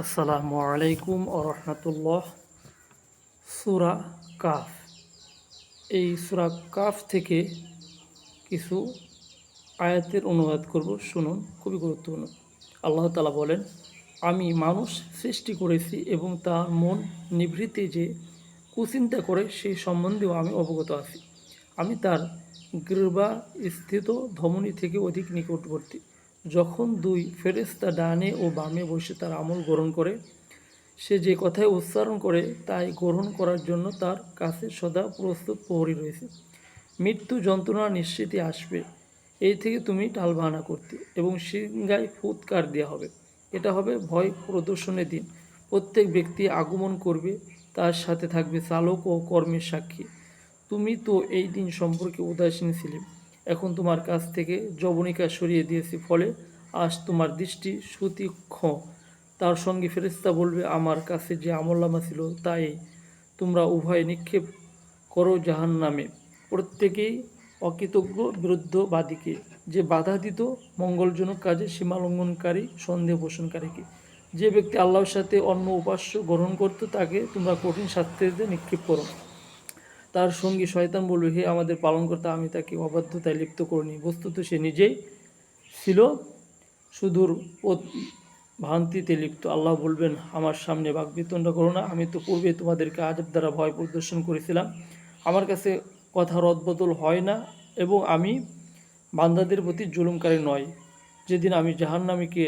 আসসালামু আলাইকুম রহমতুল্লাহ। সুরা কাফ। এই সুরা কাফ থেকে কিছু আয়াতের অনুবাদ করব, শুনুন, খুবই গুরুত্বপূর্ণ। আল্লাহ তালা বলেন, আমি মানুষ সৃষ্টি করেছি এবং তার মন নিভৃতে যে কুচিন্তা করে সেই সম্বন্ধেও আমি অবগত আছি। আমি তার গৃবা স্থিত ধমনী থেকে অধিক নিকটবর্তী। যখন দুই ফেরেস্তা ডানে ও বামে বসে তার আমল গ্রহণ করে, সে যে কথায় উচ্চারণ করে তাই গ্রহণ করার জন্য তার কাছে সদা প্রস্তুত প্রহরী রয়েছে। মৃত্যু যন্ত্রণা নিশ্চিতই আসবে। এই থেকে তুমি টালবাহানা করতে এবং সিংগায় ফুৎকার দেওয়া হবে। এটা হবে ভয় প্রদর্শনের দিন। প্রত্যেক ব্যক্তি আগমন করবে, তার সাথে থাকবে চালক ও কর্মের সাক্ষী। তুমি তো এই দিন সম্পর্কে উদাসীন ছিলে। এখন তোমার কাছ থেকে যবনিকা সরিয়ে দিয়েছি ফলে আজ তোমার দৃষ্টি সুতীক্ষ তার সঙ্গে ফেরেস্তা বলবে, আমার কাছে যে আমল্লামা ছিল তাই তোমরা উভয়ে নিক্ষেপ করো জাহান নামে প্রত্যেকেই অকৃতজ্ঞ বিরুদ্ধবাদীকে যে বাধা দিত, মঙ্গলজনক কাজে সীমালঙ্ঘনকারী, সন্দেহ পোষণকারীকে। যে ব্যক্তি আল্লাহর সাথে অন্য উপাস্য গ্রহণ করত, তাকে তোমরা কঠিন শাস্তিতে নিক্ষেপ করো। তার সঙ্গী শয়তান বলবে, হে আমাদের পালনকর্তা, আমি তাকে অবাধ্যতায় লিপ্ত করিনি। বস্তুত সে নিজেই ছিল সুদূর ভ্রান্তিতে লিপ্ত। আল্লাহ বলবেন, আমার সামনে বাকবিতণ্ড করো না। আমি তো পূর্বে তোমাদেরকে আজব দ্বারা ভয় প্রদর্শন করেছিলাম। আমার কাছে কথা রদবদল হয় না এবং আমি বান্দাদের প্রতি জুলুমকারী নয়। যেদিন আমি জাহান্নামীকে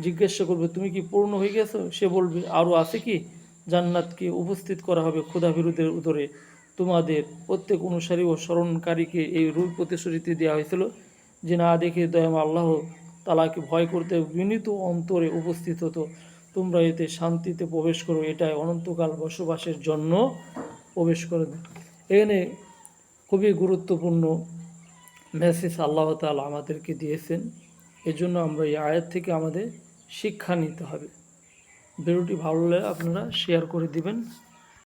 জিজ্ঞাসা করব, তুমি কি পূর্ণ হয়ে গেছো? সে বলবে আরও আছে কি? জান্নাতকে উপস্থিত করা হবে ক্ষুধা বিরুদ্ধের উদরে। তোমাদের প্রত্যেক অনুসারী ও স্মরণকারীকে এই রূপ প্রতিশ্রুতি দেওয়া হয়েছিল যে না দেখে দয়াম আল্লাহ তালাকে ভয় করতে বিনীত অন্তরে উপস্থিত হতো। তোমরা এতে শান্তিতে প্রবেশ করো, এটাই অনন্তকাল বসবাসের জন্য প্রবেশ করে। এখানে খুবই গুরুত্বপূর্ণ মেসেজ আল্লাহ তাআলা আমাদেরকে দিয়েছেন। এজন্য আমরা এই আয়াত থেকে আমাদের শিক্ষা নিতে হবে। ভিডিওটি ভালো লাগলে আপনারা শেয়ার করে দিবেন।